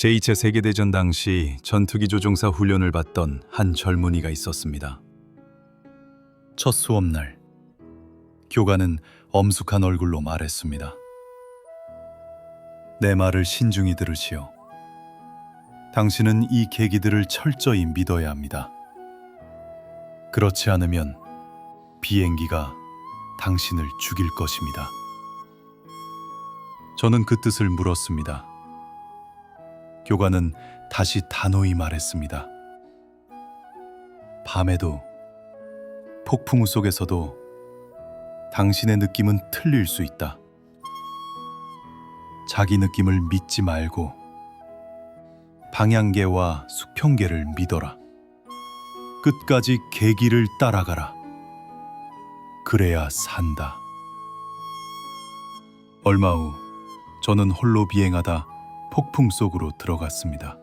제2차 세계대전 당시 전투기 조종사 훈련을 받던 한 젊은이가 있었습니다. 첫 수업날, 교관은 엄숙한 얼굴로 말했습니다. 내 말을 신중히 들으시오. 당신은 이 계기들을 철저히 믿어야 합니다. 그렇지 않으면 비행기가 당신을 죽일 것입니다. 저는 그 뜻을 물었습니다. 교관은 다시 단호히 말했습니다. 밤에도 폭풍우 속에서도 당신의 느낌은 틀릴 수 있다. 자기 느낌을 믿지 말고 방향계와 수평계를 믿어라. 끝까지 계기를 따라가라. 그래야 산다. 얼마 후 저는 홀로 비행하다 폭풍 속으로 들어갔습니다.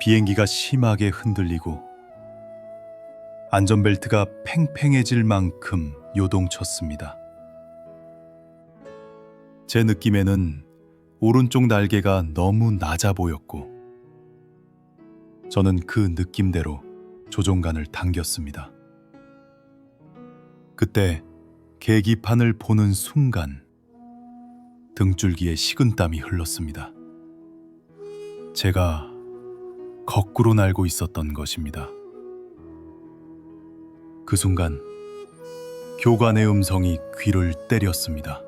비행기가 심하게 흔들리고 안전벨트가 팽팽해질 만큼 요동쳤습니다. 제 느낌에는 오른쪽 날개가 너무 낮아 보였고 저는 그 느낌대로 조종간을 당겼습니다. 그때 계기판을 보는 순간 등줄기에 식은땀이 흘렀습니다. 제가 거꾸로 날고 있었던 것입니다. 그 순간 교관의 음성이 귀를 때렸습니다.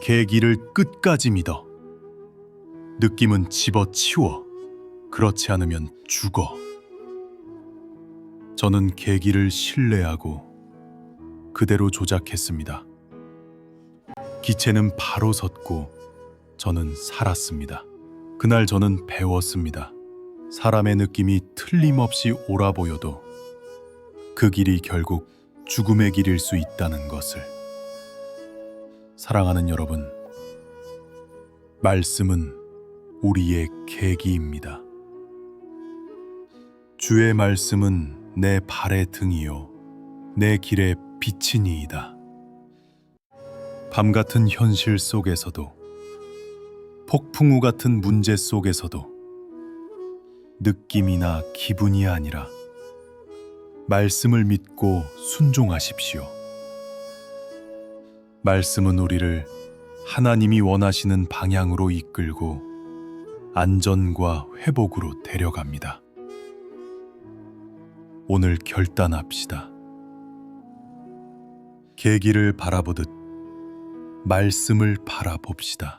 계기를 끝까지 믿어. 느낌은 집어치워. 그렇지 않으면 죽어. 저는 계기를 신뢰하고 그대로 조작했습니다. 기체는 바로 섰고 저는 살았습니다. 그날 저는 배웠습니다. 사람의 느낌이 틀림없이 옳아 보여도 그 길이 결국 죽음의 길일 수 있다는 것을. 사랑하는 여러분, 말씀은 우리의 계기입니다. 주의 말씀은 내 발의 등이요, 내 길의 빛이니이다. 밤 같은 현실 속에서도, 폭풍우 같은 문제 속에서도, 느낌이나 기분이 아니라, 말씀을 믿고 순종하십시오. 말씀은 우리를 하나님이 원하시는 방향으로 이끌고 안전과 회복으로 데려갑니다. 오늘 결단합시다. 계기를 바라보듯 말씀을 바라봅시다.